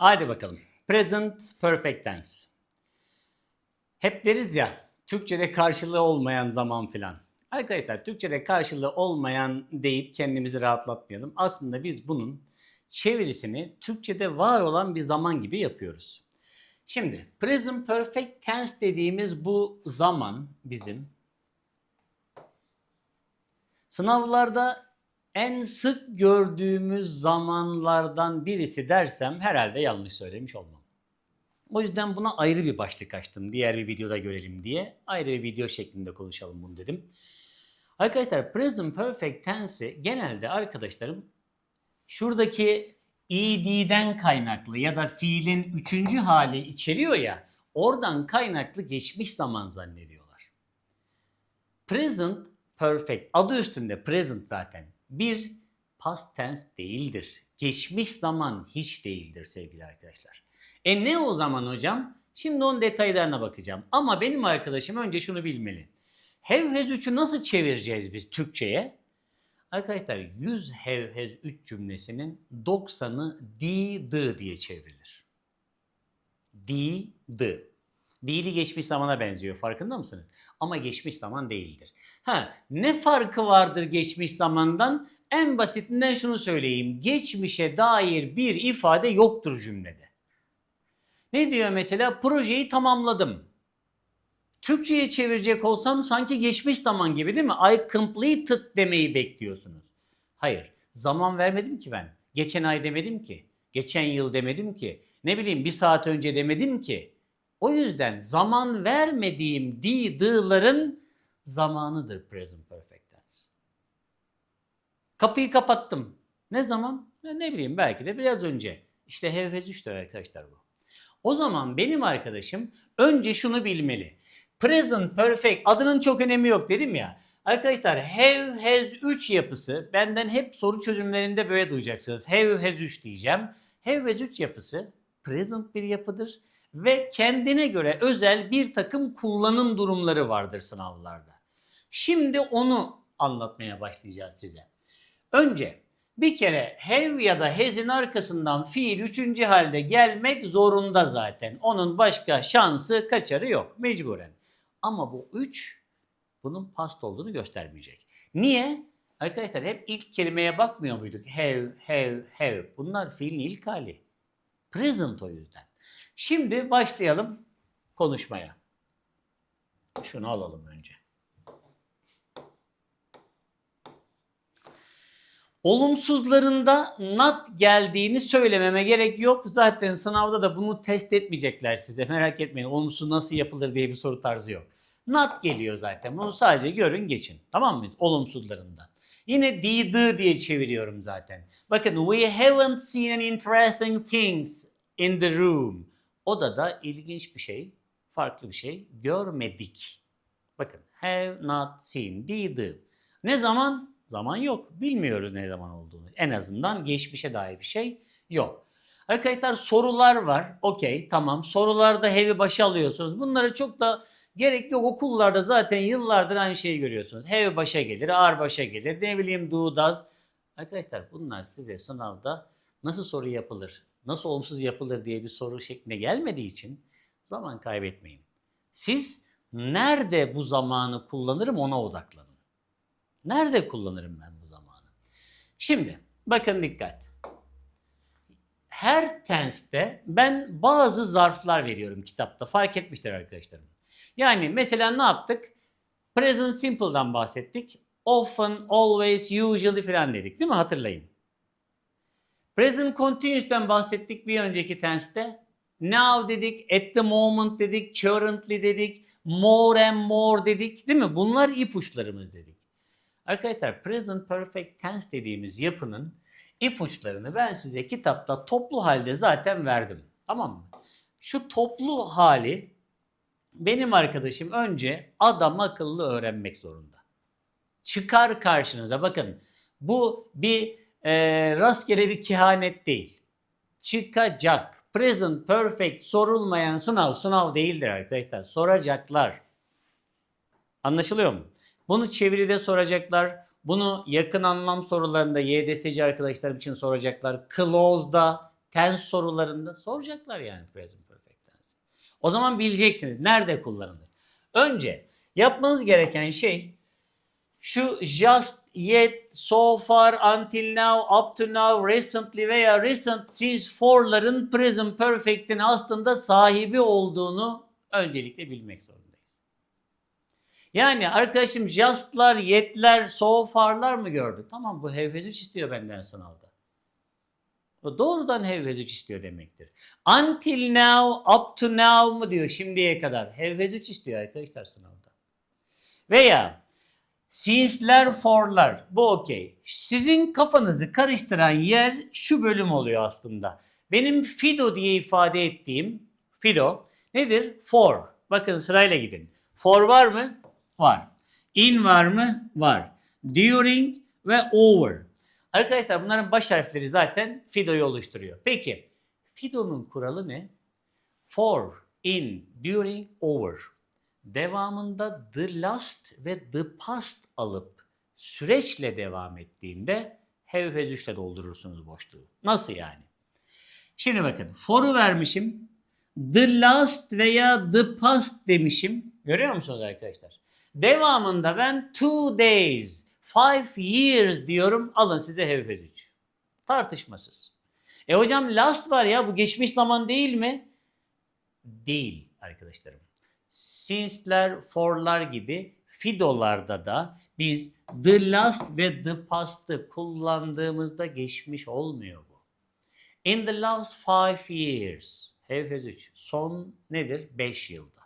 Hadi bakalım. Present perfect tense. Hep deriz ya Türkçe'de karşılığı olmayan zaman filan. Arkadaşlar Türkçe'de karşılığı olmayan deyip kendimizi rahatlatmayalım. Aslında biz bunun çevirisini Türkçe'de var olan bir zaman gibi yapıyoruz. Şimdi present perfect tense dediğimiz bu zaman bizim sınavlarda en sık gördüğümüz zamanlardan birisi dersem herhalde yanlış söylemiş olmam. O yüzden buna ayrı bir başlık açtım. Diğer bir videoda görelim diye. Ayrı bir video şeklinde konuşalım bunu dedim. Arkadaşlar present perfect tense'i genelde arkadaşlarım şuradaki ed'den kaynaklı ya da fiilin üçüncü hali içeriyor ya oradan kaynaklı geçmiş zaman zannediyorlar. Present perfect adı üstünde present zaten bir past tense değildir. Geçmiş zaman hiç değildir sevgili arkadaşlar. E ne o zaman hocam? Şimdi onun detaylarına bakacağım. Ama benim arkadaşım önce şunu bilmeli. Has 3'ü nasıl çevireceğiz biz Türkçe'ye? Arkadaşlar 100 have has 3 cümlesinin 90'ı did diye çevrilir. Did. Dili geçmiş zamana benziyor farkında mısınız? Ama geçmiş zaman değildir. Ha ne farkı vardır geçmiş zamandan? En basitinden şunu söyleyeyim. Geçmişe dair bir ifade yoktur cümlede. Ne diyor mesela? Projeyi tamamladım. Türkçe'ye çevirecek olsam sanki geçmiş zaman gibi değil mi? I completed demeyi bekliyorsunuz. Hayır. Zaman vermedim ki ben. Geçen ay demedim ki. Geçen yıl demedim ki. Ne bileyim bir saat önce demedim ki. O yüzden zaman vermediğim did'ların zamanıdır present perfect tense. Kapıyı kapattım. Ne zaman? Ya ne bileyim belki de biraz önce. İşte have has 3'tür arkadaşlar bu. O zaman benim arkadaşım önce şunu bilmeli. Present perfect adının çok önemi yok dedim ya. Arkadaşlar have has 3 yapısı benden hep soru çözümlerinde böyle duyacaksınız. Have has 3 diyeceğim. Have has 3 yapısı present bir yapıdır ve kendine göre özel bir takım kullanım durumları vardır sınavlarda. Şimdi onu anlatmaya başlayacağız size. Önce bir kere have ya da has'in arkasından fiil üçüncü halde gelmek zorunda zaten. Onun başka şansı kaçarı yok mecburen. Ama bu üç bunun past olduğunu göstermeyecek. Niye? Arkadaşlar hep ilk kelimeye bakmıyor muyduk? Have, have, have. Bunlar fiilin ilk hali. Present o yüzden. Şimdi başlayalım konuşmaya. Şunu alalım önce. Olumsuzlarında not geldiğini söylememe gerek yok. Zaten sınavda da bunu test etmeyecekler size. Merak etmeyin. Olumsuz nasıl yapılır diye bir soru tarzı yok. Not geliyor zaten. Bunu sadece görün geçin. Tamam mı? Olumsuzlarında. Yine did diye çeviriyorum zaten. Bakın we haven't seen any interesting things in the room. Odada ilginç bir şey, farklı bir şey görmedik. Bakın have not seen did. Ne zaman? Zaman yok. Bilmiyoruz ne zaman olduğunu. En azından geçmişe dair bir şey yok. Arkadaşlar sorular var. Okey tamam. Sorularda have'i başa alıyorsunuz. Bunlara çok da gerek yok. Okullarda zaten yıllardır aynı şeyi görüyorsunuz. Have başa gelir, ağır başa gelir. Ne bileyim do, does. Arkadaşlar bunlar size sınavda nasıl soru yapılır, nasıl olumsuz yapılır diye bir soru şeklinde gelmediği için zaman kaybetmeyin. Siz nerede bu zamanı kullanırım ona odaklanın. Nerede kullanırım ben bu zamanı? Şimdi bakın dikkat. Her tense'te ben bazı zarflar veriyorum kitapta. Fark etmişler arkadaşlarım. Yani mesela ne yaptık? Present Simple'dan bahsettik. Often, always, usually falan dedik değil mi? Hatırlayın. Present Continuous'ten bahsettik bir önceki tense'te. Now dedik, at the moment dedik, currently dedik, more and more dedik değil mi? Bunlar ipuçlarımız dedik. Arkadaşlar present perfect tense dediğimiz yapının ipuçlarını ben size kitapta toplu halde zaten verdim. Tamam mı? Şu toplu hali benim arkadaşım önce adam akıllı öğrenmek zorunda. Çıkar karşınıza bakın bu bir e, rastgele bir kehanet değil. Çıkacak. Present perfect sorulmayan sınav sınav değildir arkadaşlar. Soracaklar. Anlaşılıyor mu? Bunu çeviride soracaklar. Bunu yakın anlam sorularında YDS'ci arkadaşlarım için soracaklar. Clause'da tense sorularında soracaklar yani present perfect tense. O zaman bileceksiniz nerede kullanılır. Önce yapmanız gereken şey şu just yet, so far, until now, up to now, recently veya recent since for'ların present perfect'in aslında sahibi olduğunu öncelikle bilmek zorundayız. Yani arkadaşım just'lar, yet'ler, so far'lar mı gördü? Tamam bu 3 istiyor benden sınavda. O doğrudan 3 istiyor demektir. Until now, up to now mu diyor şimdiye kadar. 3 istiyor arkadaşlar sınavda. Veya Since'ler, for'lar. Bu okey. Sizin kafanızı karıştıran yer şu bölüm oluyor aslında. Benim fido diye ifade ettiğim fido nedir? For. Bakın sırayla gidin. For var mı? Var. In var mı? Var. During ve over. Arkadaşlar bunların baş harfleri zaten fidoyu oluşturuyor. Peki fido'nun kuralı ne? For, in, during, over devamında the last ve the past alıp süreçle devam ettiğinde have has üçle doldurursunuz boşluğu. Nasıl yani? Şimdi bakın for'u vermişim. The last veya the past demişim. Görüyor musunuz arkadaşlar? Devamında ben two days, five years diyorum. Alın size have has. Tartışmasız. E hocam last var ya bu geçmiş zaman değil mi? Değil arkadaşlarım since'ler, for'lar gibi fidolarda da biz the last ve the past'ı kullandığımızda geçmiş olmuyor bu. In the last five years, has 3, son nedir? 5 yılda.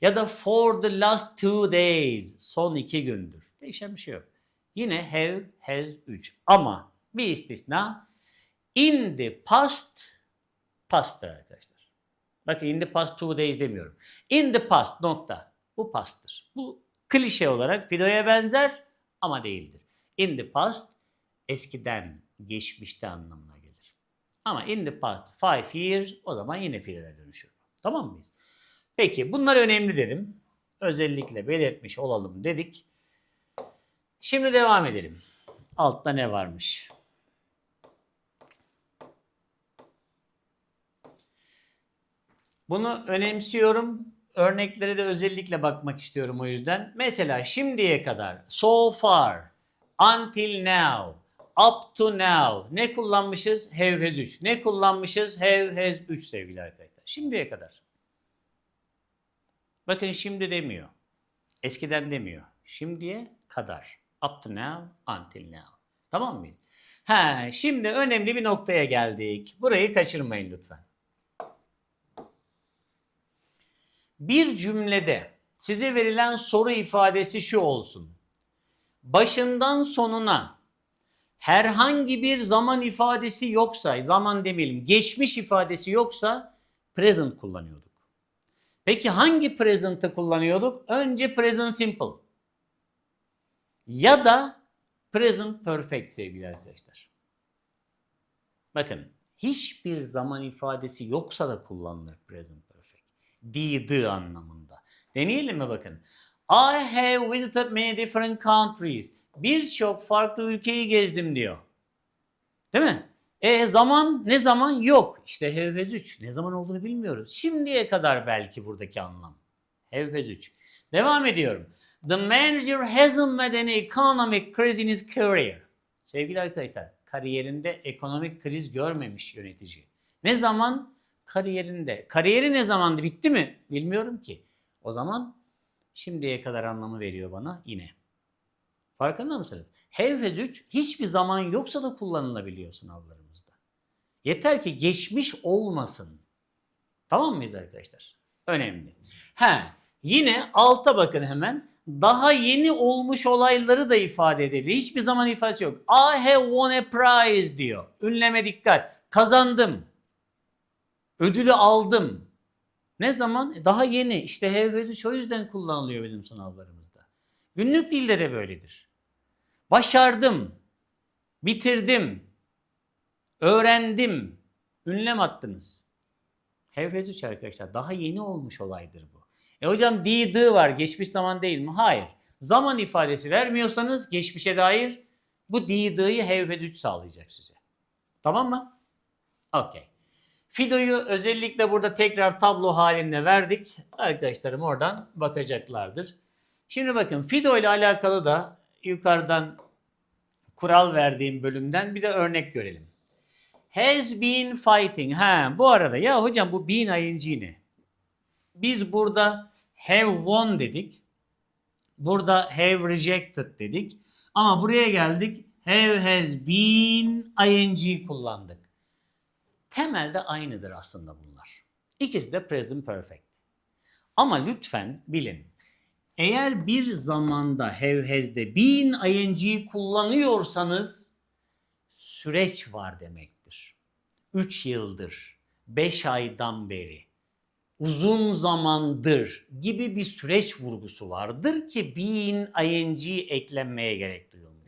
Ya da for the last two days, son 2 gündür. Değişen bir şey yok. Yine have has 3 ama bir istisna in the past, past'tır arkadaşlar. Bakın in the past two days demiyorum. In the past nokta. Bu past'tır. Bu klişe olarak fidoya benzer ama değildir. In the past eskiden, geçmişte anlamına gelir. Ama in the past five years o zaman yine fidoya dönüşür. Tamam mıyız? Peki bunlar önemli dedim. Özellikle belirtmiş olalım dedik. Şimdi devam edelim. Altta ne varmış? Bunu önemsiyorum. Örneklere de özellikle bakmak istiyorum o yüzden. Mesela şimdiye kadar so far, until now, up to now ne kullanmışız? Have has 3. Ne kullanmışız? Have has 3 sevgili arkadaşlar. Şimdiye kadar. Bakın şimdi demiyor. Eskiden demiyor. Şimdiye kadar. Up to now, until now. Tamam mıyız? Ha, şimdi önemli bir noktaya geldik. Burayı kaçırmayın lütfen. Bir cümlede size verilen soru ifadesi şu olsun. Başından sonuna herhangi bir zaman ifadesi yoksa, zaman demeyelim, geçmiş ifadesi yoksa present kullanıyorduk. Peki hangi present'ı kullanıyorduk? Önce present simple. Ya da present perfect sevgili arkadaşlar. Bakın hiçbir zaman ifadesi yoksa da kullanılır present perfect. Did anlamında. Deneyelim mi bakın. I have visited many different countries. Birçok farklı ülkeyi gezdim diyor. Değil mi? E zaman ne zaman yok. İşte has 3. Ne zaman olduğunu bilmiyoruz. Şimdiye kadar belki buradaki anlam. Has 3. Devam ediyorum. The manager hasn't made any economic crisis in his career. Sevgili arkadaşlar, kariyerinde ekonomik kriz görmemiş yönetici. Ne zaman? Kariyerinde. Kariyeri ne zamandı? Bitti mi? Bilmiyorum ki. O zaman şimdiye kadar anlamı veriyor bana yine. Farkında mısınız? 3 hiçbir zaman yoksa da kullanılabiliyor sınavlarımızda. Yeter ki geçmiş olmasın. Tamam mıyız arkadaşlar? Önemli. He, yine alta bakın hemen. Daha yeni olmuş olayları da ifade edebilir. Hiçbir zaman ifadesi yok. I have won a prize diyor. Ünleme dikkat. Kazandım. Ödülü aldım. Ne zaman? E, Daha yeni. İşte 3 o yüzden kullanılıyor bizim sınavlarımızda. Günlük dilde de böyledir. Başardım. Bitirdim. Öğrendim. Ünlem attınız. 3 arkadaşlar. Daha yeni olmuş olaydır bu. E hocam did var. Geçmiş zaman değil mi? Hayır. Zaman ifadesi vermiyorsanız geçmişe dair bu have has 3 sağlayacak size. Tamam mı? Okey. Fido'yu özellikle burada tekrar tablo halinde verdik. Arkadaşlarım oradan bakacaklardır. Şimdi bakın Fido ile alakalı da yukarıdan kural verdiğim bölümden bir de örnek görelim. Has been fighting. Ha bu arada ya hocam bu been ing ne? Biz burada have won dedik. Burada have rejected dedik. Ama buraya geldik. Have has been ing kullandık. Temelde aynıdır aslında bunlar. İkisi de present perfect. Ama lütfen bilin. Eğer bir zamanda have has'de been ing kullanıyorsanız süreç var demektir. 3 yıldır, 5 aydan beri, uzun zamandır gibi bir süreç vurgusu vardır ki been ing eklenmeye gerek duyulmuştur.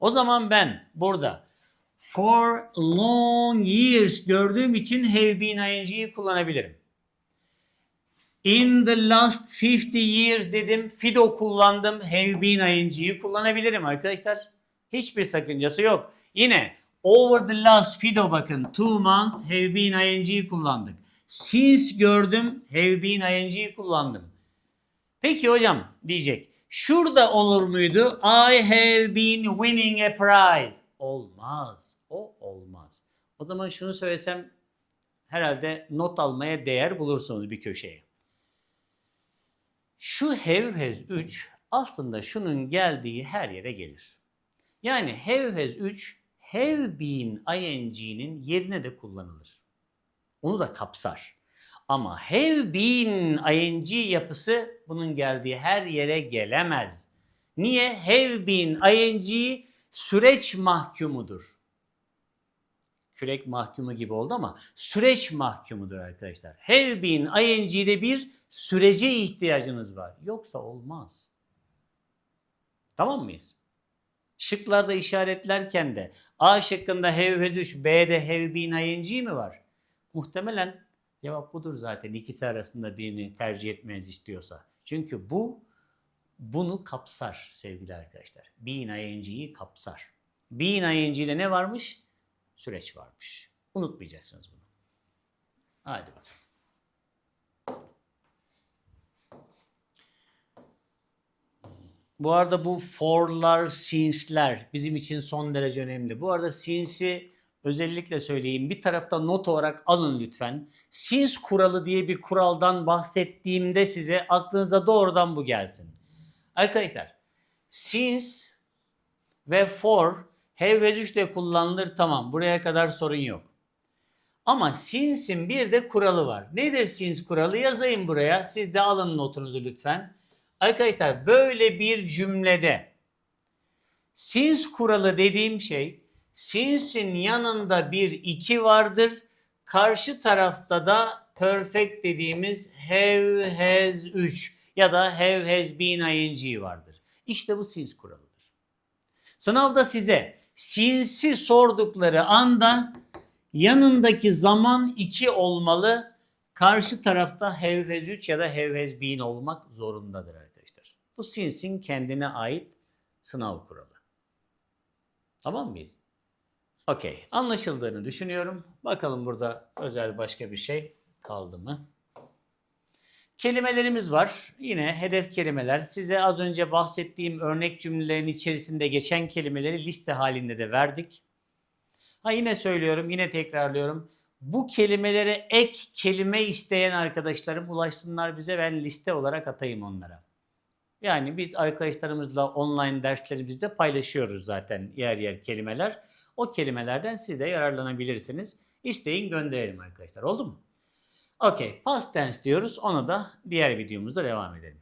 O zaman ben burada for long years gördüğüm için have been ing'yi kullanabilirim. In the last 50 years dedim. Fido kullandım. Have been ing'yi kullanabilirim arkadaşlar. Hiçbir sakıncası yok. Yine over the last Fido bakın. Two months have been ing'yi kullandık. Since gördüm. Have been ing'yi kullandım. Peki hocam diyecek. Şurada olur muydu? I have been winning a prize. Olmaz. O olmaz. O zaman şunu söylesem herhalde not almaya değer bulursunuz bir köşeye. Şu has 3 aslında şunun geldiği her yere gelir. Yani has 3 have been ing'nin yerine de kullanılır. Onu da kapsar. Ama have been ing yapısı bunun geldiği her yere gelemez. Niye? Have been ing süreç mahkumudur. Kürek mahkumu gibi oldu ama süreç mahkumudur arkadaşlar. Have been ing'de bir sürece ihtiyacınız var. Yoksa olmaz. Tamam mıyız? Şıklarda işaretlerken de A şıkkında have has 3, B'de have been ing mi var? Muhtemelen cevap budur zaten. İkisi arasında birini tercih etmenizi istiyorsa. Çünkü bu bunu kapsar sevgili arkadaşlar. Been ing'yi kapsar. Been ing'de ne varmış? Süreç varmış. Unutmayacaksınız bunu. Hadi bakalım. Bu arada bu for'lar, since'ler bizim için son derece önemli. Bu arada since'i özellikle söyleyeyim. Bir tarafta not olarak alın lütfen. Since kuralı diye bir kuraldan bahsettiğimde size aklınızda doğrudan bu gelsin. Arkadaşlar since ve for have ve düş de kullanılır tamam. Buraya kadar sorun yok. Ama since'in bir de kuralı var. Nedir since kuralı? Yazayım buraya. Siz de alın notunuzu lütfen. Arkadaşlar böyle bir cümlede since kuralı dediğim şey since'in yanında bir iki vardır. Karşı tarafta da perfect dediğimiz have has 3 ya da have has been ing vardır. İşte bu since kuralıdır. Sınavda size since'i sordukları anda yanındaki zaman 2 olmalı. Karşı tarafta have has 3 ya da have has been olmak zorundadır arkadaşlar. Bu since'in kendine ait sınav kuralı. Tamam mıyız? Okey. Anlaşıldığını düşünüyorum. Bakalım burada özel başka bir şey kaldı mı? Kelimelerimiz var. Yine hedef kelimeler. Size az önce bahsettiğim örnek cümlelerin içerisinde geçen kelimeleri liste halinde de verdik. Ha yine söylüyorum, yine tekrarlıyorum. Bu kelimelere ek kelime isteyen arkadaşlarım ulaşsınlar bize. Ben liste olarak atayım onlara. Yani biz arkadaşlarımızla online derslerimizde paylaşıyoruz zaten yer yer kelimeler. O kelimelerden siz de yararlanabilirsiniz. İsteyin gönderelim arkadaşlar. Oldu mu? Okey. Past tense diyoruz. Ona da diğer videomuzda devam edelim.